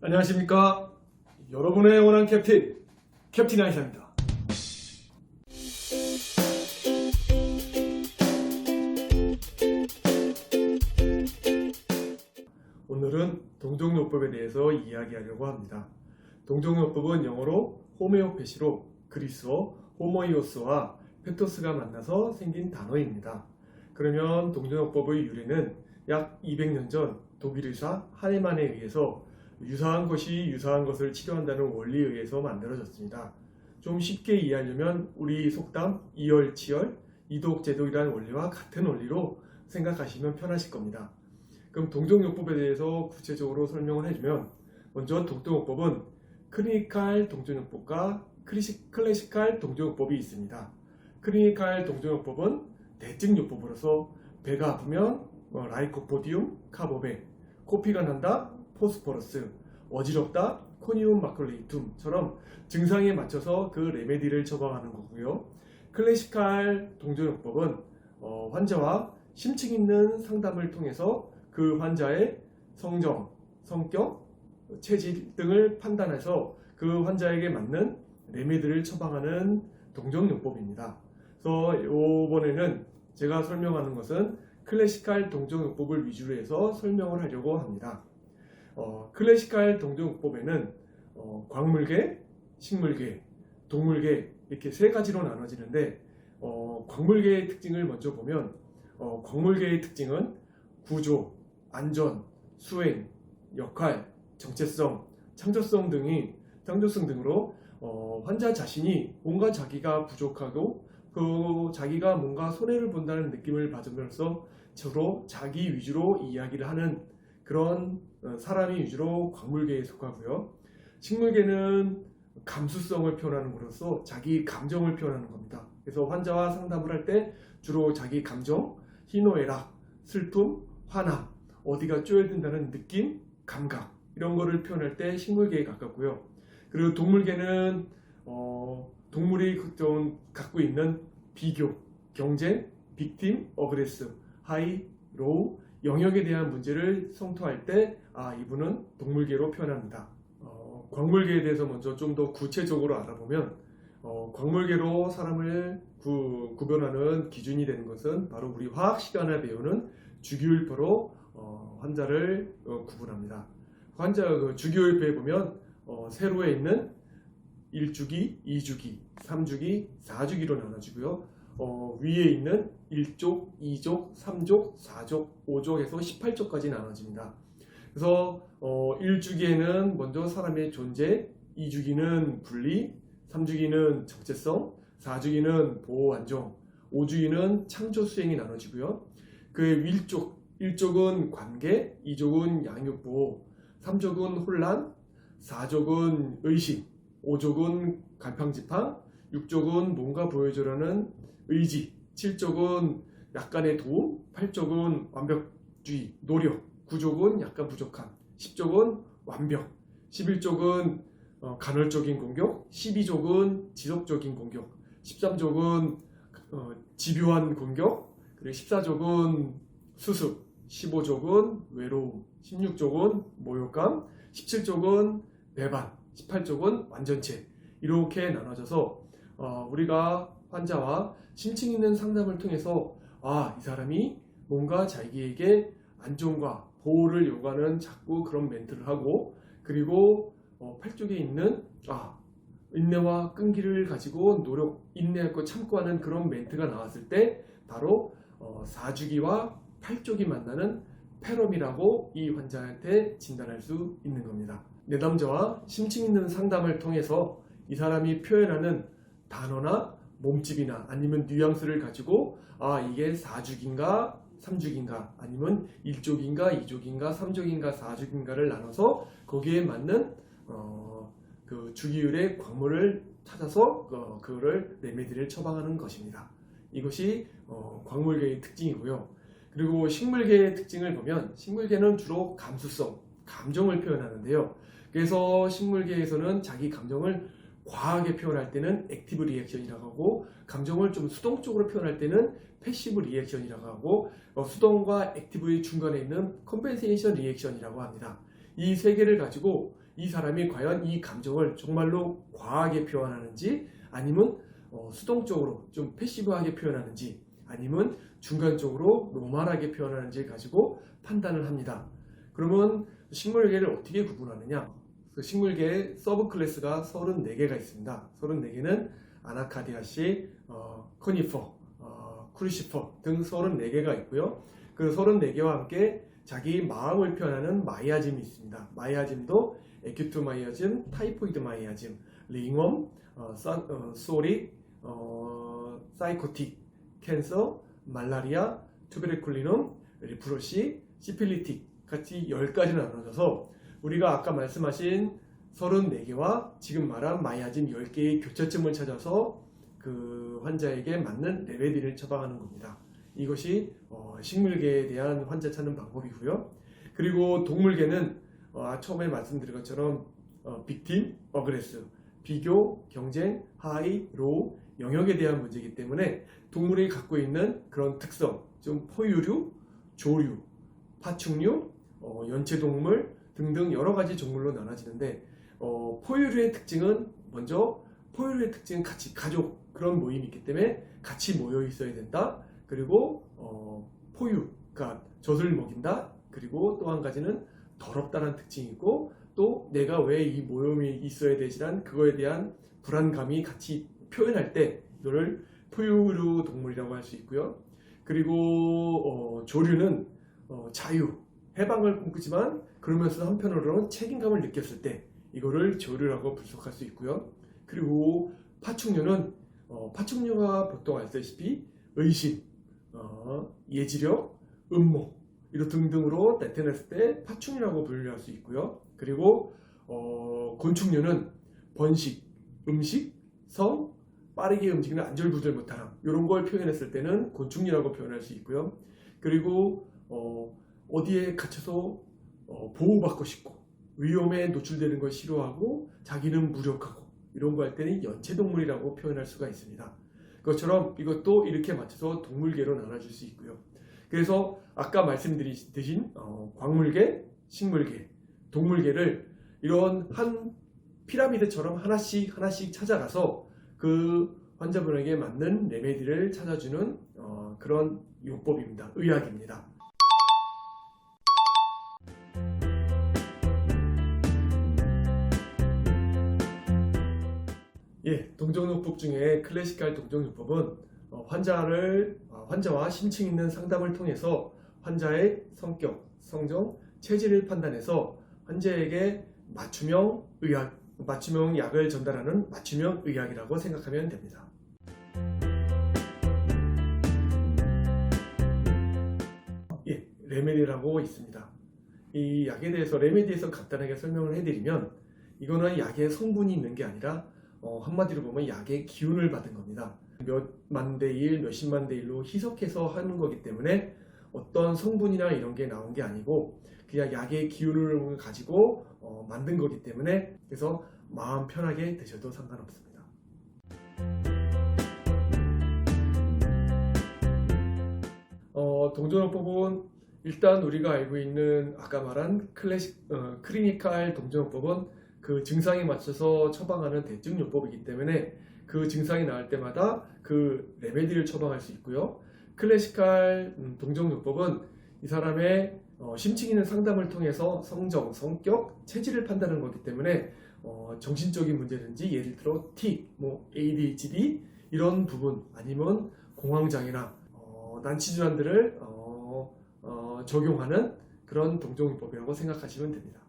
안녕하십니까. 여러분의 원한 캡틴, 캡틴 아이사입니다. 오늘은 동종요법에 대해서 이야기하려고 합니다. 동종요법은 영어로 호메오패시로 그리스어 호모이오스와 페토스가 만나서 생긴 단어입니다. 그러면 동종요법의 유래는 약 200년 전 독일 의사 하네만에 의해서 유사한 것이 유사한 것을 치료한다는 원리에 의해서 만들어졌습니다. 좀 쉽게 이해하려면 우리 속담 이열치열, 이독제독이라는 원리와 같은 원리로 생각하시면 편하실 겁니다. 그럼 동종요법에 대해서 구체적으로 설명을 해주면 먼저 동종요법은 클리니칼 동종요법과 클래식- 클래시칼 동종요법이 있습니다. 클리니칼 동종요법은 대증요법으로서 배가 아프면 어, 라이코포디움, 카보베, 코피가 난다, 포스포러스, 어지럽다, 코니움 마클레이툼처럼 증상에 맞춰서 그 레메디를 처방하는 거고요. 클래시칼 동종요법은 어, 환자와 심층 있는 상담을 통해서 그 환자의 성정, 성격, 체질 등을 판단해서 그 환자에게 맞는 레메디를 처방하는 동종요법입니다. 그래서 이번에는 제가 설명하는 것은 클래시칼 동종요법을 위주로 해서 설명을 하려고 합니다. 어, 클래시칼 동종요법에는 어, 광물계, 식물계, 동물계 이렇게 세 가지로 나눠지는데 어, 광물계의 특징을 먼저 보면 어, 광물계의 특징은 구조, 안전, 수행, 역할, 정체성, 창조성 등이 창조성 등으로 어, 환자 자신이 뭔가 자기가 부족하고 그 자기가 뭔가 손해를 본다는 느낌을 받으면서 주로 자기 위주로 이야기를 하는 그런 어, 사람이 위주로 광물계에 속하고요. 식물계는 감수성을 표현하는 것으로서 자기 감정을 표현하는 겁니다. 그래서 환자와 상담을 할 때 주로 자기 감정, 희노애락, 슬픔, 화남, 어디가 쪼여든다는 느낌, 감각 이런 거를 표현할 때 식물계에 가깝고요. 그리고 동물계는 어, 동물이 좀 갖고 있는 비교, 경쟁, 빅팀, 어그레스, 하이, 로우 영역에 대한 문제를 성토할 때 아, 이분은 동물계로 표현합니다. 어, 광물계에 대해서 먼저 좀 더 구체적으로 알아보면 어, 광물계로 사람을 구, 구별하는 기준이 되는 것은 바로 우리 화학 시간에 배우는 주기율표로 어, 환자를 어, 구분합니다. 환자 그 주기율표에 보면 어, 세로에 있는 1주기, 2주기, 3주기, 4주기로 나눠지고요. 어, 위에 있는 1족, 2족, 3족, 4족, 5족에서 18족까지 나눠집니다. 그래서 어, 1주기에는 먼저 사람의 존재, 2주기는 분리, 3주기는 적재성, 4주기는 보호 안정, 5주기는 창조 수행이 나눠지고요. 그 1족, 1족은 관계, 2족은 양육 보호, 3족은 혼란, 4족은 의식, 5족은 갈팡지팡, 6족은 뭔가 보여주려는 의지, 7족은 약간의 도움, 8족은 완벽주의, 노력, 9족은 약간 부족함, 10족은 완벽, 11족은 어, 간헐적인 공격, 12족은 지속적인 공격, 13족은 어, 집요한 공격, 그리고 14족은 수습, 15족은 외로움, 16족은 모욕감, 17족은 배반, 18족은 완전체. 이렇게 나눠져서 어, 우리가 환자와 심층 있는 상담을 통해서 아, 이 사람이 뭔가 자기에게 안정과 보호를 요구하는 자꾸 그런 멘트를 하고 그리고 어, 팔쪽에 있는 아, 인내와 끈기를 가지고 노력, 인내하고 참고 하는 그런 멘트가 나왔을 때 바로 어, 4주기와 8쪽이 만나는 패럼이라고 이 환자한테 진단할 수 있는 겁니다. 내담자와 심층 있는 상담을 통해서 이 사람이 표현하는 단어나 몸집이나 아니면 뉘앙스를 가지고 아 이게 4죽인가 3죽인가 아니면 1족인가 2족인가 3족인가 4족인가를 나눠서 거기에 맞는 어, 그 주기율의 광물을 찾아서 어, 그거를 레메디를 처방하는 것입니다. 이것이 어, 광물계의 특징이고요. 그리고 식물계의 특징을 보면 식물계는 주로 감수성, 감정을 표현하는데요. 그래서 식물계에서는 자기 감정을 과하게 표현할 때는 액티브 리액션이라고 하고 감정을 좀 수동적으로 표현할 때는 패시브 리액션이라고 하고 어, 수동과 액티브의 중간에 있는 컴펜세이션 리액션이라고 합니다. 이 세 개를 가지고 이 사람이 과연 이 감정을 정말로 과하게 표현하는지 아니면 어, 수동적으로 좀 패시브하게 표현하는지 아니면 중간적으로 노멀하게 표현하는지 가지고 판단을 합니다. 그러면 식물계를 어떻게 구분하느냐? 그 식물계의 서브 클래스가 34개가 있습니다. 34개는 아나카디아시, 어, 코니퍼, 어, 크루시퍼 등 34개가 있고요. 그 34개와 함께 자기 마음을 표현하는 마이아즘이 있습니다. 마이아즘도 에큐트 마이아즘, 타이포이드 마이아즘, 링엄, 어, 산- 어, 소리, 어, 사이코틱, 캔서, 말라리아, 투베르쿨리눔, 리프로시, 시필리틱 같이 10가지로 나눠져서 우리가 아까 말씀하신 34개와 지금 말한 마이아즘 10개의 교차점을 찾아서 그 환자에게 맞는 레메디를 처방하는 겁니다. 이것이 어, 식물계에 대한 환자 찾는 방법이고요. 그리고 동물계는 어, 아, 처음에 말씀드린 것처럼 어, 빅팀, 어그레스, 비교, 경쟁, 하이, 로우, 영역에 대한 문제이기 때문에 동물이 갖고 있는 그런 특성, 좀 포유류, 조류, 파충류, 어, 연체동물 등등 여러 가지 종물로 나눠지는데 어, 포유류의 특징은 먼저 포유류의 특징은 같이 가족 그런 모임이 있기 때문에 같이 모여 있어야 된다. 그리고 어, 포유, 그러니까 젖을 먹인다. 그리고 또 한 가지는 더럽다는 특징이 있고 또 내가 왜 이 모임이 있어야 되지란 그거에 대한 불안감이 같이 표현할 때 이거를 포유류 동물이라고 할 수 있고요. 그리고 어, 조류는 어, 자유, 해방을 꿈꾸지만 그러면서 한편으로는 책임감을 느꼈을 때 이거를 조류라고 분석할 수 있고요. 그리고 파충류는 어, 파충류가 보통 알다시피 의심, 어, 예지력, 음모 이런 등등으로 나타났을 때 파충류라고 분류할 수 있고요. 그리고 어, 곤충류는 번식, 음식, 성, 빠르게 움직이는 안절부절 못하람 이런 걸 표현했을 때는 곤충류라고 표현할 수 있고요. 그리고 어, 어디에 갇혀서 어, 보호받고 싶고 위험에 노출되는 걸 싫어하고 자기는 무력하고 이런 거 할 때는 연체동물이라고 표현할 수가 있습니다. 그것처럼 이것도 이렇게 맞춰서 동물계로 나눠질 수 있고요. 그래서 아까 말씀드린 어, 광물계, 식물계, 동물계를 이런 한 피라미드처럼 하나씩 하나씩 찾아가서 그 환자분에게 맞는 레메디를 찾아주는 어, 그런 요법입니다. 의학입니다. 동정요법 중에 클래시칼 동정요법은 어, 환자를 어, 환자와 심층 있는 상담을 통해서 환자의 성격, 성정, 체질을 판단해서 환자에게 맞춤형 의학, 맞춤형 약을 전달하는 맞춤형 의학이라고 생각하면 됩니다. 예, 레메디라고 있습니다. 이 약에 대해서 레메디에서 간단하게 설명을 해드리면 이거는 약의 성분이 있는 게 아니라 어, 한마디로 보면 약의 기운을 받은 겁니다. 몇만 대 일, 몇십만 대 일로 희석해서 하는 거기 때문에 어떤 성분이나 이런 게 나온 게 아니고 그냥 약의 기운을 가지고 어, 만든 거기 때문에 그래서 마음 편하게 드셔도 상관없습니다. 어, 동전호법은 일단 우리가 알고 있는 아까 말한 클래식 어, 클리니칼 동전호법은 그 증상에 맞춰서 처방하는 대증요법이기 때문에 그 증상이 나올 때마다 그 레메디를 처방할 수 있고요. 클래시칼 음, 동정요법은 이 사람의 어, 심층 있는 상담을 통해서 성정, 성격, 체질을 판단하는 거기 때문에 어, 정신적인 문제든지 예를 들어 T, 뭐 ADHD 이런 부분 아니면 공황장애나 어, 난치 질환들을 어, 어, 적용하는 그런 동정요법이라고 생각하시면 됩니다.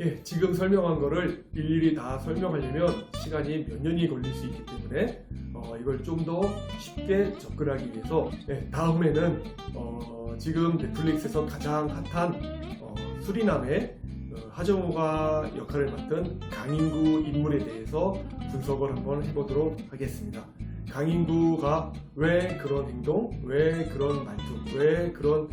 예, 지금 설명한 거를 일일이 다 설명하려면 시간이 몇 년이 걸릴 수 있기 때문에 어, 이걸 좀 더 쉽게 접근하기 위해서 예, 다음에는 어, 지금 넷플릭스에서 가장 핫한 어, 수리남의 어, 하정우가 역할을 맡은 강인구 인물에 대해서 분석을 한번 해보도록 하겠습니다. 강인구가 왜 그런 행동, 왜 그런 말투, 왜 그런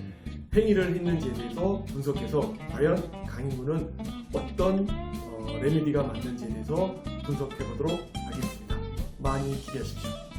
행위를 했는지에 대해서 분석해서 과연 강인구는 어떤 어, 레메디가 맞는지에 대해서 분석해 보도록 하겠습니다. 많이 기대하십시오.